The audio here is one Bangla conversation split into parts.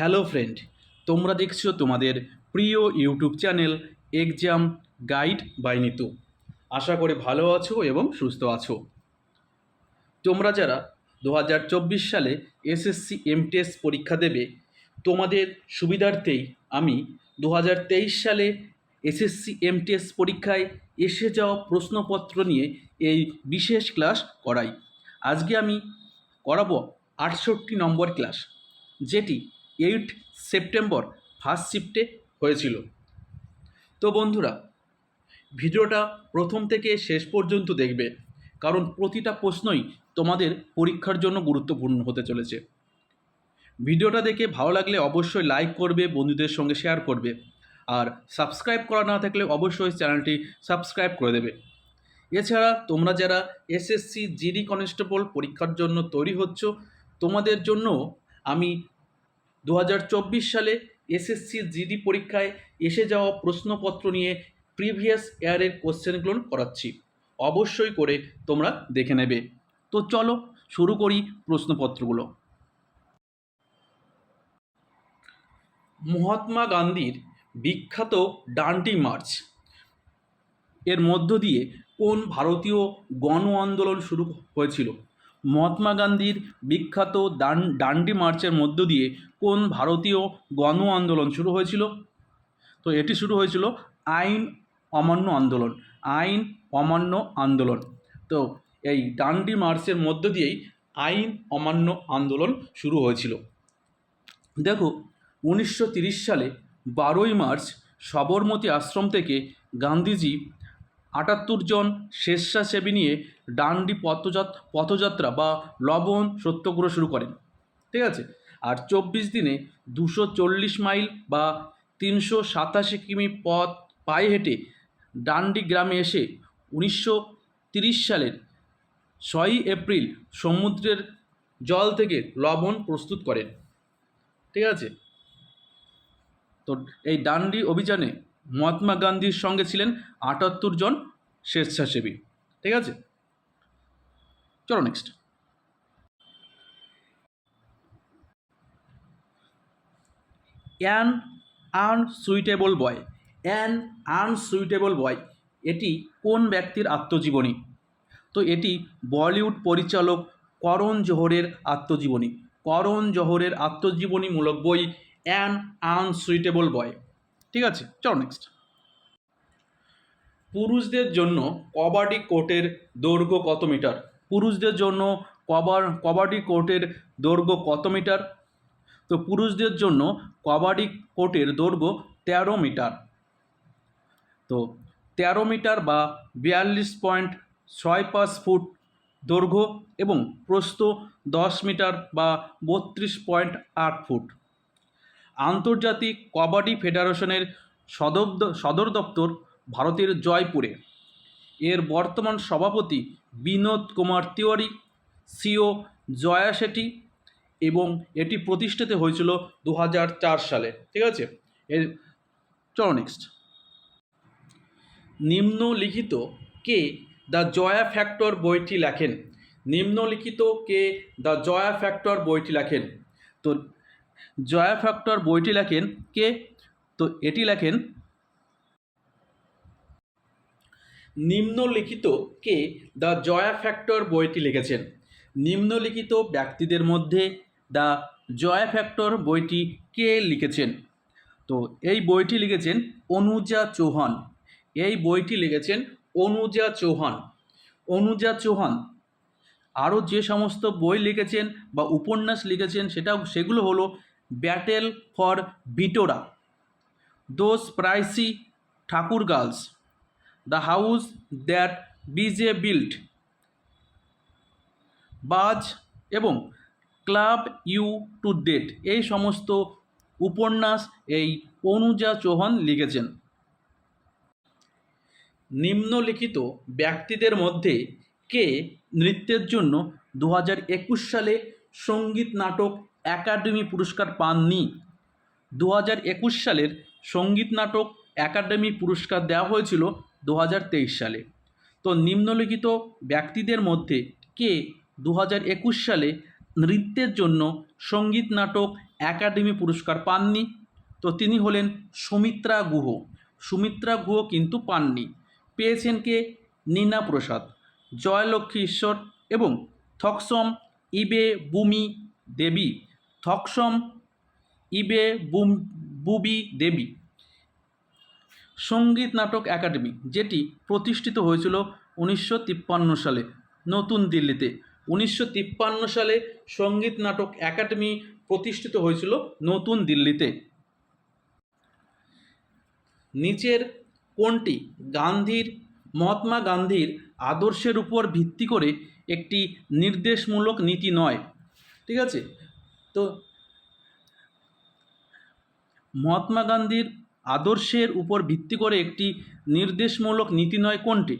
হ্যালো ফ্রেন্ড, তোমরা দেখছ তোমাদের প্রিয় YouTube channel exam guide by Nitu. আশা করি ভালো আছো এবং সুস্থ আছো। তোমরা যারা দু হাজার চব্বিশ সালে এসএসসি এমটিএস পরীক্ষা দেবে, তোমাদের সুবিধার্থেই আমি দু হাজার তেইশ সালে এসএসসি এমটিএস পরীক্ষায় এসে যাওয়া প্রশ্নপত্র নিয়ে এই বিশেষ ক্লাস করাই। আজকে আমি করাবো আটষট্টি নম্বর ক্লাস, যেটি এইট সেপ্টেম্বর ফার্স্ট শিফটে হয়েছিল। তো বন্ধুরা, ভিডিওটা প্রথম থেকে শেষ পর্যন্ত দেখবে, কারণ প্রতিটা প্রশ্নই তোমাদের পরীক্ষার জন্য গুরুত্বপূর্ণ হতে চলেছে। ভিডিওটা দেখে ভালো লাগলে অবশ্যই লাইক করবে, বন্ধুদের সঙ্গে শেয়ার করবে, আর সাবস্ক্রাইব করা না থাকলে অবশ্যই চ্যানেলটি সাবস্ক্রাইব করে দেবে। এছাড়া তোমরা যারা এসএসসি জিডি কনস্টেবল পরীক্ষার জন্য তৈরি হচ্ছ, তোমাদের জন্য আমি দু হাজার চব্বিশ সালে এসএসসি জিডি পরীক্ষায় এসে যাওয়া প্রশ্নপত্র নিয়ে প্রিভিয়াস ইয়ারের কোশ্চেনগুলো করাচ্ছি। অবশ্যই করে তোমরা দেখে নেবে। তো চলো শুরু করি প্রশ্নপত্রগুলো। মহাত্মা গান্ধীর বিখ্যাত ডান্ডি মার্চ। এর মধ্য দিয়ে কোন ভারতীয় গণ আন্দোলন শুরু হয়েছিল? মহাত্মা গান্ধীর বিখ্যাত দান ডান্ডি মার্চের মধ্য দিয়ে কোন ভারতীয় গণ আন্দোলন শুরু হয়েছিল? তো এটি শুরু হয়েছিল আইন অমান্য আন্দোলন, আইন অমান্য আন্দোলন। তো এই ডান্ডি মার্চের মধ্য দিয়েই আইন অমান্য আন্দোলন শুরু হয়েছিল। দেখো, উনিশশো সালে বারোই মার্চ সবরমতী আশ্রম থেকে গান্ধীজি আটাত্তর জন স্বেচ্ছাসেবী নিয়ে ডান্ডি পথযাত, পথযাত্রা বা লবণ সত্যাগ্রহ শুরু করেন। ঠিক আছে? আর চব্বিশ দিনে দুশো চল্লিশ মাইল বা তিনশো সাতাশি কিমি পথ পায়ে হেঁটে ডান্ডি গ্রামে এসে উনিশশো তিরিশ সালের ছয়ই এপ্রিল সমুদ্রের জল থেকে লবণ প্রস্তুত করেন। ঠিক আছে? তো এই ডান্ডি অভিযানে মহাত্মা গান্ধীর সঙ্গে ছিলেন আটাত্তর জন স্বেচ্ছাসেবী। ঠিক আছে? চলো next an unsuitable boy. An unsuitable boy, এটি কোন ব্যক্তির আত্মজীবনী? তো এটি বলিউড পরিচালক করণ জোহরের আত্মজীবনী। করণ জোহরের আত্মজীবনীমূলক বই অ্যান আনসুইটেবল বয়। ঠিক আছে, চলো নেক্সট পুরুষদের জন্য কবাডি কোর্টের দৈর্ঘ্য কত মিটার? পুরুষদের জন্য কবার, কবাডি কোর্টের দৈর্ঘ্য কত মিটার? তো পুরুষদের জন্য কবাডি কোর্টের দৈর্ঘ্য তেরো মিটার। তো তেরো মিটার বা বিয়াল্লিশ পয়েন্ট ছয় পাঁচ ফুট দৈর্ঘ্য এবং প্রস্থ দশ মিটার বা বত্রিশ পয়েন্ট আট ফুট। আন্তর্জাতিক কবাডি ফেডারেশনের সদর সদর দপ্তর ভারতের জয়পুরে। এর বর্তমান সভাপতি বিনোদ কুমার তিওয়ারি, সিও জয়া শেঠি এবং এটি প্রতিষ্ঠিত হয়েছিল দু হাজার চার সালে, ঠিক আছে? এর, চলো নেক্সট নিম্নলিখিত কে দ্য জয়া ফ্যাক্টর বইটি লেখেন? নিম্নলিখিত কে দ্য জয়া ফ্যাক্টর বইটি লেখেন? তো, জয়া ফ্যাক্টর বইটি লেখেন কে? তো, এটি লেখেন নিম্নলিখিত কে দ্য জয়া ফ্যাক্টর বইটি লিখেছেন? নিম্নলিখিত ব্যক্তিদের মধ্যে দ্য জয়া ফ্যাক্টর বইটি কে লিখেছেন? তো এই বইটি লিখেছেন অনুজা চৌহান। এই বইটি লিখেছেন অনুজা চৌহান। অনুজা চৌহান, আরও যে সমস্ত বই লিখেছেন বা উপন্যাস লিখেছেন সেটা সেগুলো হলো battle for Bittora those pricey Thakur girls, the house that BJ built Baaz এবং ক্লাব ইউ টু ডেট। এই সমস্ত উপন্যাস এই অনুজা চৌহান লিখেছেন। নিম্নলিখিত ব্যক্তিদের মধ্যে কে নৃত্যের জন্য দু একুশ সালে সংগীত নাটক একাডেমি পুরস্কার পাননি? দু একুশ সালের সংগীত নাটক একাডেমি পুরস্কার দেওয়া হয়েছিল দু হাজার তেইশ সালে। তো নিম্নলিখিত ব্যক্তিদের মধ্যে কে দু সালে নৃত্যের জন্য সংগীত নাটক একাডেমি পুরস্কার পাননি। তো তিনি হলেন সুমিত্রা গুহ। সুমিত্রা গুহ কিন্তু পাননি। পেয়েছেন কে? নীনা প্রসাদ, জয়লক্ষ্মী ঈশ্বর এবং থকসম ইবে বুমি দেবী। থকসম ইবে বুম, বুবি দেবী। সংগীত নাটক একাডেমি, যেটি প্রতিষ্ঠিত হয়েছিল উনিশশো তিপ্পান্ন সালে নতুন দিল্লিতে। উনিশশো তিপ্পান্ন সালে সংগীত নাটক একাডেমি প্রতিষ্ঠিত হয়েছিল নতুন দিল্লিতে। নিচের কোনটি গান্ধীর, মহাত্মা গান্ধীর আদর্শের উপর ভিত্তি করে একটি নির্দেশমূলক নীতি নয়। ঠিক আছে? তো মহাত্মা গান্ধীর আদর্শের উপর ভিত্তি করে একটি নির্দেশমূলক নীতি নয় কোনটি?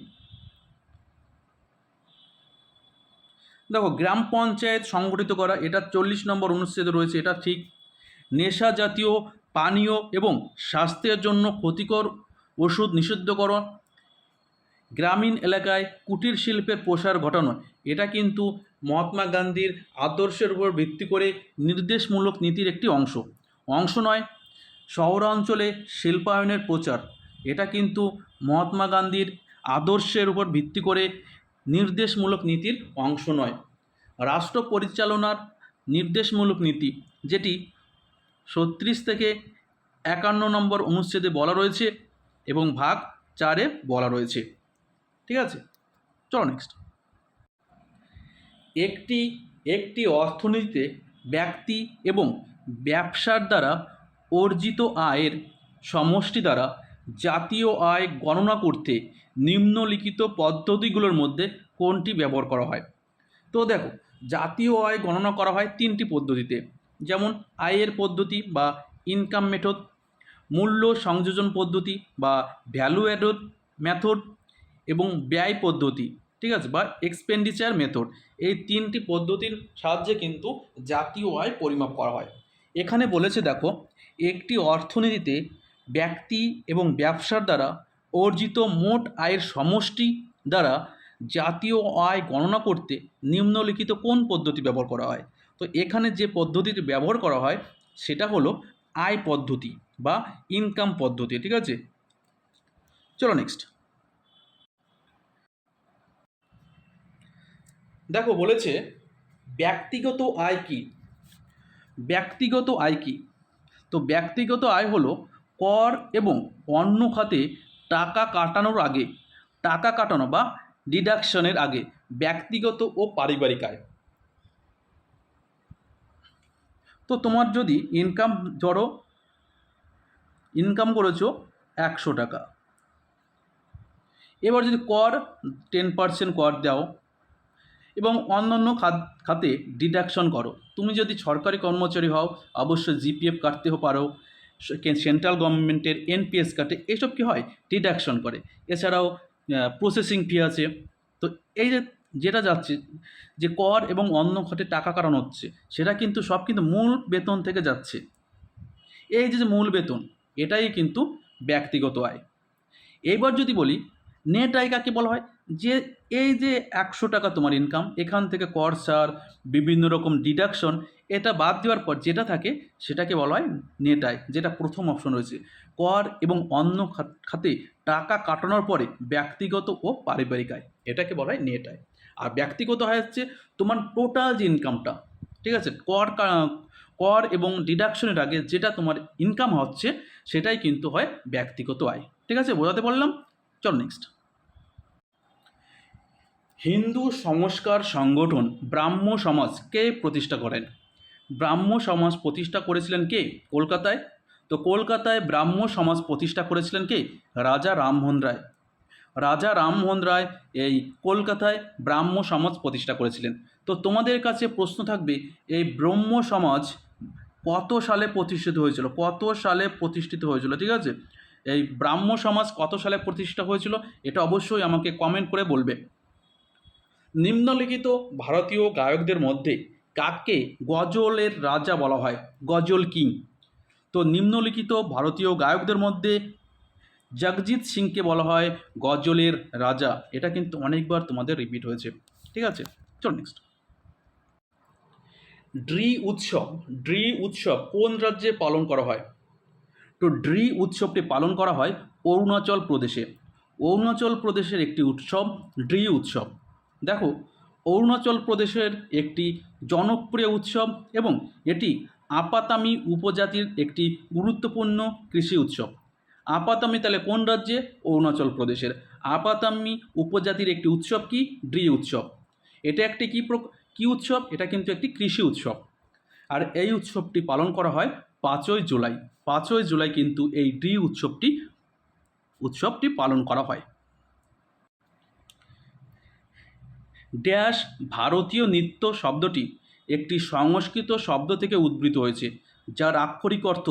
দেখো, গ্রাম পঞ্চায়েত সংগঠিত করা, এটা চল্লিশ নম্বর অনুচ্ছেদে রয়েছে, এটা ঠিক। নেশা জাতীয়, পানীয় এবং স্বাস্থ্যের জন্য ক্ষতিকর ওষুধ নিষিদ্ধকরণ। গ্রামীণ এলাকায় কুটির শিল্পের প্রসার ঘটানো, এটা কিন্তু মহাত্মা গান্ধীর আদর্শের উপর ভিত্তি করে নির্দেশমূলক নীতির একটি অংশ। অংশ নয়, শহরাঞ্চলে শিল্পায়নের প্রচার, এটা কিন্তু মহাত্মা গান্ধীর আদর্শের উপর ভিত্তি করে নির্দেশমূলক নীতির অংশ নয়। রাষ্ট্র পরিচালনার নির্দেশমূলক নীতি, যেটি ছত্রিশ থেকে একান্ন নম্বর অনুচ্ছেদে বলা রয়েছে এবং ভাগ চারে বলা রয়েছে। ঠিক আছে? চলো নেক্সট একটি একটি অর্থনীতিতে ব্যক্তি এবং ব্যবসার দ্বারা অর্জিত আয়ের সমষ্টি দ্বারা জাতীয় আয় গণনা করতে নিম্নলিখিত পদ্ধতিগুলোর মধ্যে কোনটি ব্যবহার করা হয়? তো দেখো, জাতীয় আয় গণনা করা হয় তিনটি পদ্ধতিতে। যেমন আয়ের পদ্ধতি বা ইনকাম মেথড মূল্য সংযোজন পদ্ধতি বা ভ্যালু অ্যাডড মেথড এবং ব্যয় পদ্ধতি, ঠিক আছে? বা এক্সপেন্ডিচার মেথড এই তিনটি পদ্ধতির সাহায্যে কিন্তু জাতীয় আয় পরিমাপ করা হয়। এখানে বলেছে দেখো, একটি অর্থনীতিতে ব্যক্তি এবং ব্যবসার দ্বারা অর্জিত মোট আয়ের সমষ্টি দ্বারা জাতীয় আয় গণনা করতে নিম্নলিখিত কোন পদ্ধতি ব্যবহার করা হয়? তো এখানে যে পদ্ধতিটি ব্যবহার করা হয়, সেটা হলো আয় পদ্ধতি বা ইনকাম পদ্ধতি, ঠিক আছে? চলো নেক্সট দেখো বলেছে, ব্যক্তিগত আয় কি? ব্যক্তিগত আয় কি? তো ব্যক্তিগত আয় হলো কর এবং অন্য খাতে টাকা কাটানোর আগে, টাকা কাটানো বা ডিডাকশনের আগে ব্যক্তিগত ও পারিবারিক আয়। তো তোমার যদি ইনকাম ধরো, ইনকাম করেছ একশো টাকা। এবার যদি কর টেন পার্সেন্ট কর দাও এবং অন্যান্য খাত খাতে ডিডাকশন করো, তুমি যদি সরকারি কর্মচারী হও, অবশ্যই জিপিএফ কাটতেও পারো। সেন্ট্রাল গভর্নমেন্টের এনপিএস কাটে এসব কী হয়? ডিডাকশন করে। এছাড়াও প্রসেসিং ফি আছে। তো এই যে, যেটা যাচ্ছে, যে কর এবং অন্য খাতে টাকা কাটানো হচ্ছে, সেটা কিন্তু সব কিন্তু মূল বেতন থেকে যাচ্ছে। এই যে মূল বেতন, এটাই কিন্তু ব্যক্তিগত আয়। এইবার যদি বলি নেট আয় কাকে বলা হয়? যে এই যে একশো টাকা তোমার ইনকাম এখান থেকে কর সার বিভিন্ন রকম ডিডাকশন এটা বাদ দেওয়ার পর যেটা থাকে সেটাকে বলা হয় নেট আয় যেটা প্রথম অপশন রয়েছে। কর এবং অন্য খাতে টাকা কাটানোর পরে ব্যক্তিগত ও পারিবারিক আয়, এটাকে বলা হয় নেট আয় আর ব্যক্তিগত আয় হচ্ছে তোমার টোটাল যে ইনকামটা ঠিক আছে? কর কর এবং ডিডাকশনের আগে যেটা তোমার ইনকাম হচ্ছে, সেটাই কিন্তু হয় ব্যক্তিগত আয়, ঠিক আছে? বোঝাতে বললাম চল নেক্সট হিন্দু সংস্কার সংগঠন ব্রাহ্ম সমাজ কে প্রতিষ্ঠা করেন? ব্রাহ্ম সমাজ প্রতিষ্ঠা করেছিলেন কে? কলকাতায়। তো কলকাতায় ব্রাহ্ম সমাজ প্রতিষ্ঠা করেছিলেন কে? রাজা রামমোহন রায়। রাজা রামমোহন রায় এই কলকাতায় ব্রাহ্ম সমাজ প্রতিষ্ঠা করেছিলেন। তো তোমাদের কাছে প্রশ্ন থাকবে, এই ব্রহ্ম সমাজ কত সালে প্রতিষ্ঠিত হয়েছিল? কত সালে প্রতিষ্ঠিত হয়েছিল? ঠিক আছে? এই ব্রাহ্ম সমাজ কত সালে প্রতিষ্ঠা হয়েছিল? এটা অবশ্যই আমাকে কমেন্ট করে বলবে। নিম্নলিখিত ভারতীয় গায়কদের মধ্যে কাকে গজলের রাজা বলা হয়, গজল কিং। তো নিম্নলিখিত ভারতীয় গায়কদের মধ্যে জগজিৎ সিংকে বলা হয় গজলের রাজা। এটা কিন্তু অনেকবার তোমাদের রিপিট হয়েছে। ঠিক আছে? চল নেক্সট ড্রি উৎসব ড্রি উৎসব কোন রাজ্যে পালন করা হয়? তো ড্রি উৎসবটি পালন করা হয় অরুণাচল প্রদেশে। অরুণাচল প্রদেশের একটি উৎসব ড্রি উৎসব। দেখো, অরুণাচল প্রদেশের একটি জনপ্রিয় উৎসব এবং এটি আপাতামি উপজাতির একটি গুরুত্বপূর্ণ কৃষি উৎসব। আপাতামি তাহলে কোন রাজ্যে? অরুণাচল প্রদেশের। আপাতামি উপজাতির একটি উৎসব কি? ড্রি উৎসব। এটা একটি কি কি উৎসব? এটা কিন্তু একটি কৃষি উৎসব। আর এই উৎসবটি পালন করা হয় পাঁচই জুলাই। পাঁচই জুলাই কিন্তু এই ড্রি উৎসবটি উৎসবটি পালন করা হয়। ড্যাশ ভারতীয় নৃত্য শব্দটি একটি সংস্কৃত শব্দ থেকে উদ্ভূত হয়েছে, যার আক্ষরিক অর্থ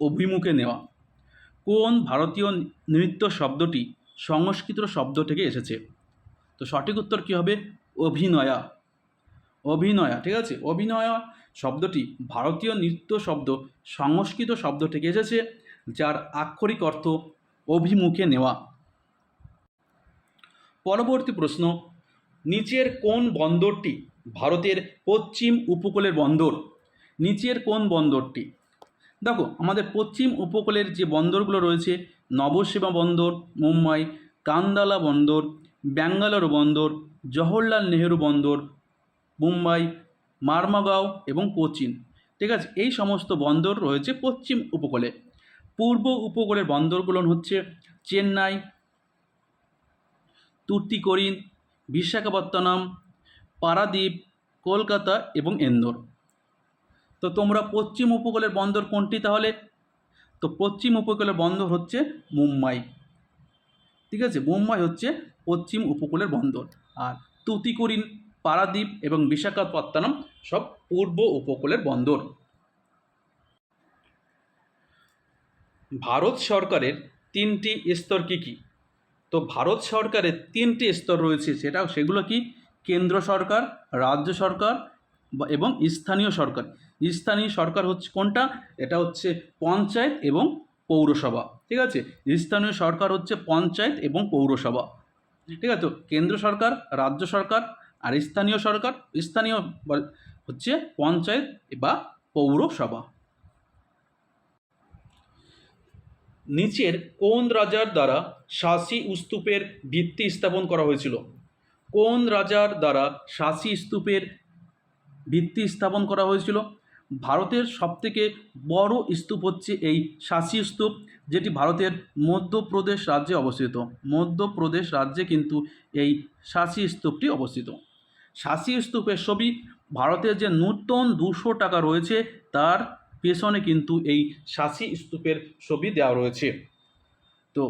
অভিমুখে নেওয়া। কোন ভারতীয় নৃত্য শব্দটি সংস্কৃত শব্দ থেকে এসেছে? তো সঠিক উত্তর কী হবে? অভিনয়া। অভিনয়া, ঠিক আছে? অভিনয়া শব্দটি ভারতীয় নৃত্য শব্দ, সংস্কৃত শব্দ থেকে এসেছে, যার আক্ষরিক অর্থ অভিমুখে নেওয়া। পরবর্তী প্রশ্ন নিচের কোন বন্দরটি ভারতের পশ্চিম উপকূলের বন্দর? নিচের কোন বন্দরটি? দেখো, আমাদের পশ্চিম উপকূলের যে বন্দরগুলো রয়েছে, নবসীমা বন্দর, মুম্বাই, কান্দালা বন্দর, ব্যাঙ্গালোর বন্দর, জওহরলাল নেহেরু বন্দর, মুম্বাই, মারমাগাঁও এবং কোচিন। ঠিক আছে, এই সমস্ত বন্দর রয়েছে পশ্চিম উপকূলে। পূর্ব উপকূলের বন্দরগুলো হচ্ছে চেন্নাই তুর্তিকোরিন বিশাখাপত্তনম, পারাদ্বীপ, কলকাতা এবং এন্দোর তো তোমরা পশ্চিম উপকূলের বন্দর কোনটি তাহলে? তো পশ্চিম উপকূলের বন্দর হচ্ছে মুম্বাই। ঠিক আছে? মুম্বাই হচ্ছে পশ্চিম উপকূলের বন্দর। আর তুতিকোরিন পারাদ্বীপ এবং বিশাখাপত্তনম সব পূর্ব উপকূলের বন্দর। ভারত সরকারের তিনটি স্তর কী কী? তো ভারত সরকারের তিনটি স্তর রয়েছে সেটা সেগুলো কি? কেন্দ্র সরকার, রাজ্য সরকার এবং স্থানীয় সরকার। স্থানীয় সরকার হচ্ছে কোনটা? এটা হচ্ছে পঞ্চায়েত এবং পৌরসভা। ঠিক আছে? স্থানীয় সরকার হচ্ছে পঞ্চায়েত এবং পৌরসভা। ঠিক আছে? কেন্দ্র সরকার, রাজ্য সরকার আর স্থানীয় সরকার, স্থানীয় হচ্ছে পঞ্চায়েত বা পৌরসভা। নিচের কোন রাজার দ্বারা শাসি স্তূপের ভিত্তি স্থাপন করা হয়েছিল? কোন রাজার দ্বারা শাসি স্তূপের ভিত্তি স্থাপন করা হয়েছিল? ভারতের সবথেকে বড় স্তূপ হচ্ছে এই শাসি স্তূপ, যেটি ভারতের মধ্যপ্রদেশ রাজ্যে অবস্থিত। মধ্যপ্রদেশ রাজ্যে কিন্তু এই শাসি স্তূপটি অবস্থিত। শাসি স্তূপের ছবি, ভারতের যে নূতন দুশো টাকা রয়েছে, তার পেছনে কিন্তু এই শাসি স্তূপের ছবি দেওয়া রয়েছে। তো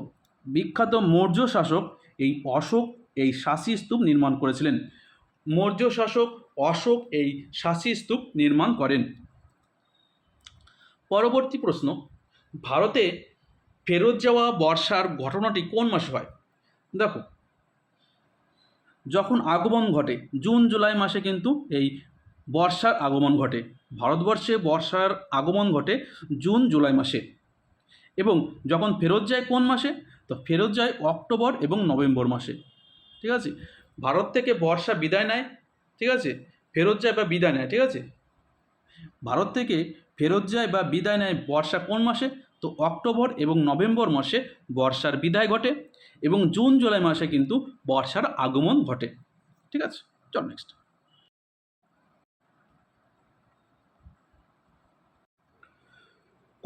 বিখ্যাত মৌর্য শাসক এই অশোক এই শাসি স্তূপ নির্মাণ করেছিলেন। মৌর্য শাসক অশোক এই শাসি স্তূপ নির্মাণ করেন। পরবর্তী প্রশ্ন, ভারতে ফেরত যাওয়া বর্ষার ঘটনাটি কোন মাসে হয়? দেখো, যখন আগমন ঘটে, জুন, জুলাই মাসে কিন্তু এই বর্ষার আগমন ঘটে। ভারতবর্ষে বর্ষার আগমন ঘটে জুন, জুলাই মাসে। এবং যখন ফেরত যায় কোন মাসে? তো ফেরত যায় অক্টোবর এবং নভেম্বর মাসে। ঠিক আছে? ভারত থেকে বর্ষা বিদায় নেয়, ঠিক আছে? ফেরত যায় বা বিদায় নেয়, ঠিক আছে? ভারত থেকে ফেরত যায় বা বিদায় নেয় বর্ষা কোন মাসে? তো অক্টোবর এবং নভেম্বর মাসে বর্ষার বিদায় ঘটে এবং জুন, জুলাই মাসে কিন্তু বর্ষার আগমন ঘটে। ঠিক আছে? চল নেক্সট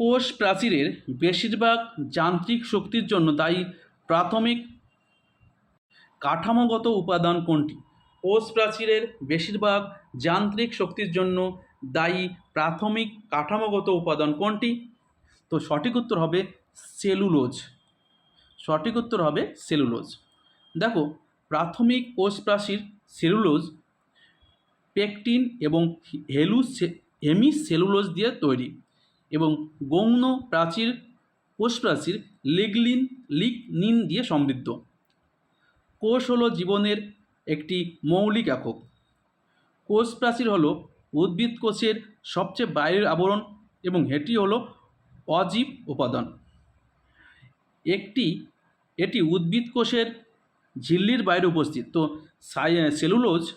কোষ প্রাচীরের বেশিরভাগ যান্ত্রিক শক্তির জন্য দায়ী প্রাথমিক কাঠামোগত উপাদান কোনটি? কোষ প্রাচীরের বেশিরভাগ যান্ত্রিক শক্তির জন্য দায়ী প্রাথমিক কাঠামোগত উপাদান কোনটি? তো সঠিক উত্তর হবে সেলুলোজ। সঠিক উত্তর হবে সেলুলোজ। দেখো, প্রাথমিক কোষ প্রাচীর সেলুলোজ, পেকটিন এবং হেলু হেমি সেলুলোজ দিয়ে তৈরি। এবং গৌণ প্রাচীর, কোষ প্রাচীর, লিগলিন, লিগনিন দিয়ে সমৃদ্ধ। কোষ হলো জীবনের একটি মৌলিক একক। কোষ প্রাচীর হলো উদ্ভিদ কোষের সবচেয়ে বাইরের আবরণ এবং এটি হলো অজীব উপাদান। একটি, এটি উদ্ভিদ কোষের ঝিল্লির বাইরে উপস্থিত। তো সেলুলোজ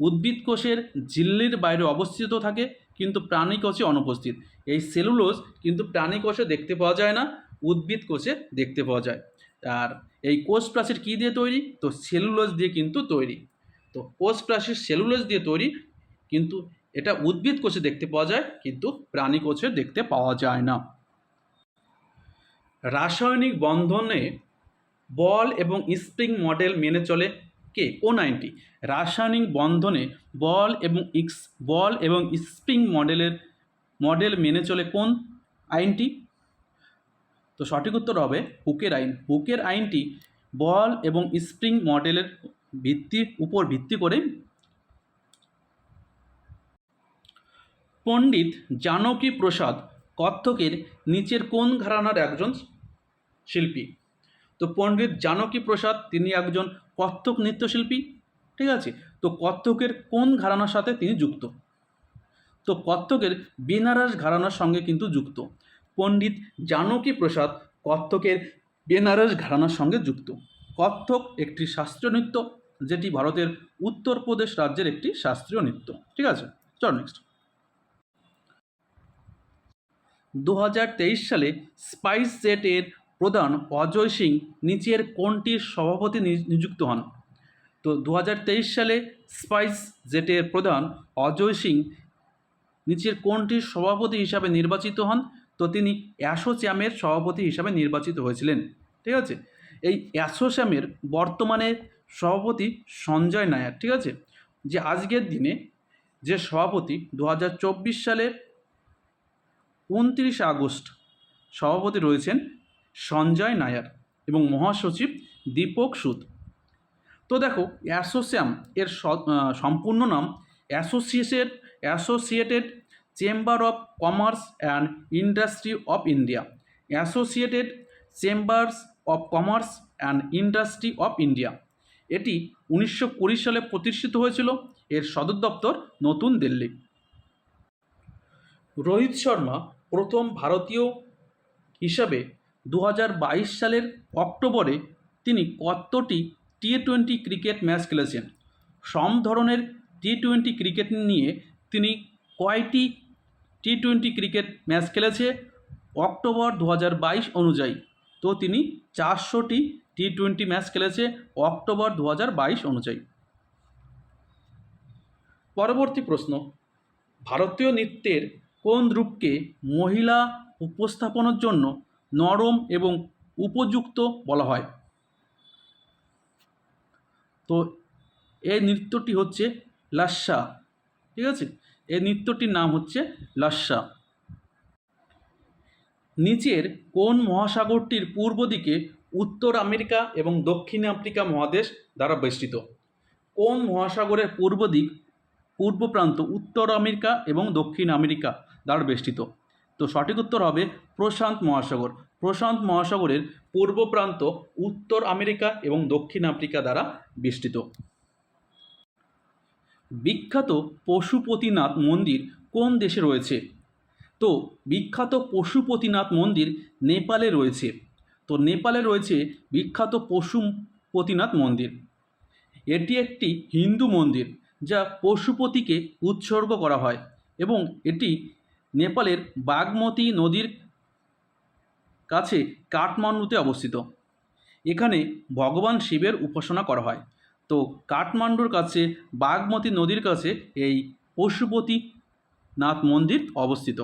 উদ্ভিদ কোষের ঝিল্লির বাইরে অবস্থিত থাকে। কিন্তু প্রাণী কোষে অনুপস্থিত। এই সেলুলোজ কিন্তু প্রাণী কোষে দেখতে পাওয়া যায় না, উদ্ভিদ কোষে দেখতে পাওয়া যায়। আর এই কোষ প্রাচীর কী দিয়ে তৈরি? তো সেলুলোজ দিয়ে কিন্তু তৈরি। তো কোষ প্রাচীর সেলুলোজ দিয়ে তৈরি, কিন্তু এটা উদ্ভিদ কোষে দেখতে পাওয়া যায়, কিন্তু প্রাণী কোষে দেখতে পাওয়া যায় না। রাসায়নিক বন্ধনে বল এবং স্প্রিং মডেল মেনে চলে কে? কোন আইনটি রাসায়নিক বন্ধনে বল এবং ইক্স বল এবং স্প্রিং মডেলের, মডেল মেনে চলে কোন আইনটি? তো সঠিক উত্তর হবে হুকের আইন। হুকের আইনটি বল এবং স্প্রিং মডেলের ভিত্তির উপর ভিত্তি করে পণ্ডিত জানকী প্রসাদ কত্থকের নিচের কোন ঘরানার একজন শিল্পী? তো পণ্ডিত জানকী প্রসাদ, তিনি একজন কত্থক নৃত্যশিল্পী, ঠিক আছে? তো কত্থকের কোন ঘরানার সাথে তিনি যুক্ত? তো কত্থকের বেনারস ঘরানার সঙ্গে কিন্তু যুক্ত। পণ্ডিত জানকী প্রসাদ কত্থকের বেনারস ঘরানার সঙ্গে যুক্ত। কত্থক একটি শাস্ত্রীয় নৃত্য, যেটি ভারতের উত্তরপ্রদেশ রাজ্যের একটি শাস্ত্রীয় নৃত্য। ঠিক আছে? চল নেক্সট দু হাজার তেইশ সালে স্পাইস জেটের প্রধান অজয় সিং নিচের কোনটির সভাপতি নিযুক্ত হন? তো দু হাজার তেইশ সালে স্পাইস জেটের প্রধান অজয় সিং নিচের কোনটির সভাপতি হিসাবে নির্বাচিত হন? তো তিনি অ্যাসোচ্যামের সভাপতি হিসাবে নির্বাচিত হয়েছিলেন। ঠিক আছে? এই অ্যাসোচ্যামের বর্তমানে সভাপতি সঞ্জয় নায়ার। ঠিক আছে? যে আজকের দিনে যে সভাপতি দু হাজার চব্বিশ সালের উনত্রিশে আগস্ট সভাপতি রয়েছেন সঞ্জয় নায়ার এবং মহাসচিব দীপক সুদ তো দেখো, অ্যাসোসিয়াম এর সম্পূর্ণ নাম associated associated chamber of commerce and industry of India. Associated chambers of commerce and industry of India. এটি উনিশশো কুড়ি সালে প্রতিষ্ঠিত হয়েছিল, এর সদর দপ্তর নতুন দিল্লি। রোহিত শর্মা প্রথম ভারতীয় হিসাবে দু হাজার বাইশ সালের অক্টোবরে তিনি কতটি টি টোয়েন্টি ক্রিকেট ম্যাচ খেলেছেন? সম ধরনের টি টোয়েন্টি ক্রিকেট নিয়ে তিনি কয়টি টি টোয়েন্টি ক্রিকেট ম্যাচ খেলেছে? অক্টোবর দু হাজার বাইশ অনুযায়ী তো তিনি চারশোটি টি টোয়েন্টি ম্যাচ খেলেছে অক্টোবর দু হাজার বাইশ অনুযায়ী। পরবর্তী প্রশ্ন, ভারতীয় নৃত্যের কোন রূপকে মহিলা উপস্থাপনের জন্য নরম এবং উপযুক্ত বলা হয়। তো এই নৃত্যটি হচ্ছে লাস্যা ঠিক আছে? এই নৃত্যটির নাম হচ্ছে লাস্যা নিচের কোন মহাসাগরটির পূর্ব দিকে উত্তর আমেরিকা এবং দক্ষিণ আফ্রিকা মহাদেশ দ্বারা বেষ্টিত? কোন মহাসাগরের পূর্ব দিক, পূর্ব প্রান্ত উত্তর আমেরিকা এবং দক্ষিণ আমেরিকা দ্বারা বেষ্টিত? তো সঠিক উত্তর হবে প্রশান্ত মহাসাগর। প্রশান্ত মহাসাগরের পূর্ব প্রান্ত উত্তর আমেরিকা এবং দক্ষিণ আফ্রিকা দ্বারা বেষ্টিত। বিখ্যাত পশুপতিনাথ মন্দির কোন দেশে রয়েছে? তো বিখ্যাত পশুপতিনাথ মন্দির নেপালে রয়েছে। তো নেপালে রয়েছে বিখ্যাত পশুপতিনাথ মন্দির। এটি একটি হিন্দু মন্দির যা পশুপতিকে উৎসর্গ করা হয় এবং এটি নেপালের বাগমতী নদীর কাছে কাঠমান্ডুতে অবস্থিত। এখানে ভগবান শিবের উপাসনা করা হয়। তো কাঠমান্ডুর কাছে, বাগমতী নদীর কাছে এই পশুপতি নাথ মন্দির অবস্থিত।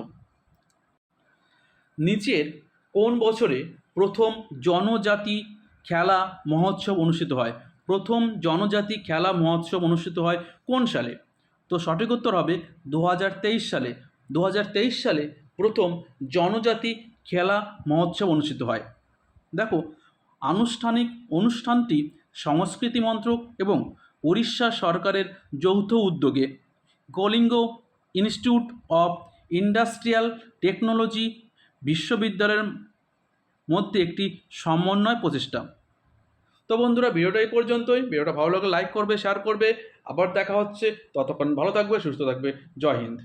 নিচের কোন বছরে প্রথম জনজাতি খেলা মহোৎসব অনুষ্ঠিত হয়? প্রথম জনজাতি খেলা মহোৎসব অনুষ্ঠিত হয় কোন সালে? তো সঠিক উত্তর হবে দু হাজার তেইশ সালে। দু হাজার তেইশ সালে প্রথম জনজাতি খেলা মহোৎসব অনুষ্ঠিত হয়। দেখো, আনুষ্ঠানিক অনুষ্ঠানটি সংস্কৃতি মন্ত্রক এবং উড়িষ্যা সরকারের যৌথ উদ্যোগে Kalinga institute of industrial technology বিশ্ববিদ্যালয়ের মধ্যে একটি সমন্বয় প্রচেষ্টা তো বন্ধুরা, ভিডিওটা এই পর্যন্তই। ভিডিওটা ভালো লাগলে লাইক করবে শেয়ার করবে। আবার দেখা হচ্ছে। ততক্ষণ ভালো থাকবে, সুস্থ থাকবে। জয় হিন্দ।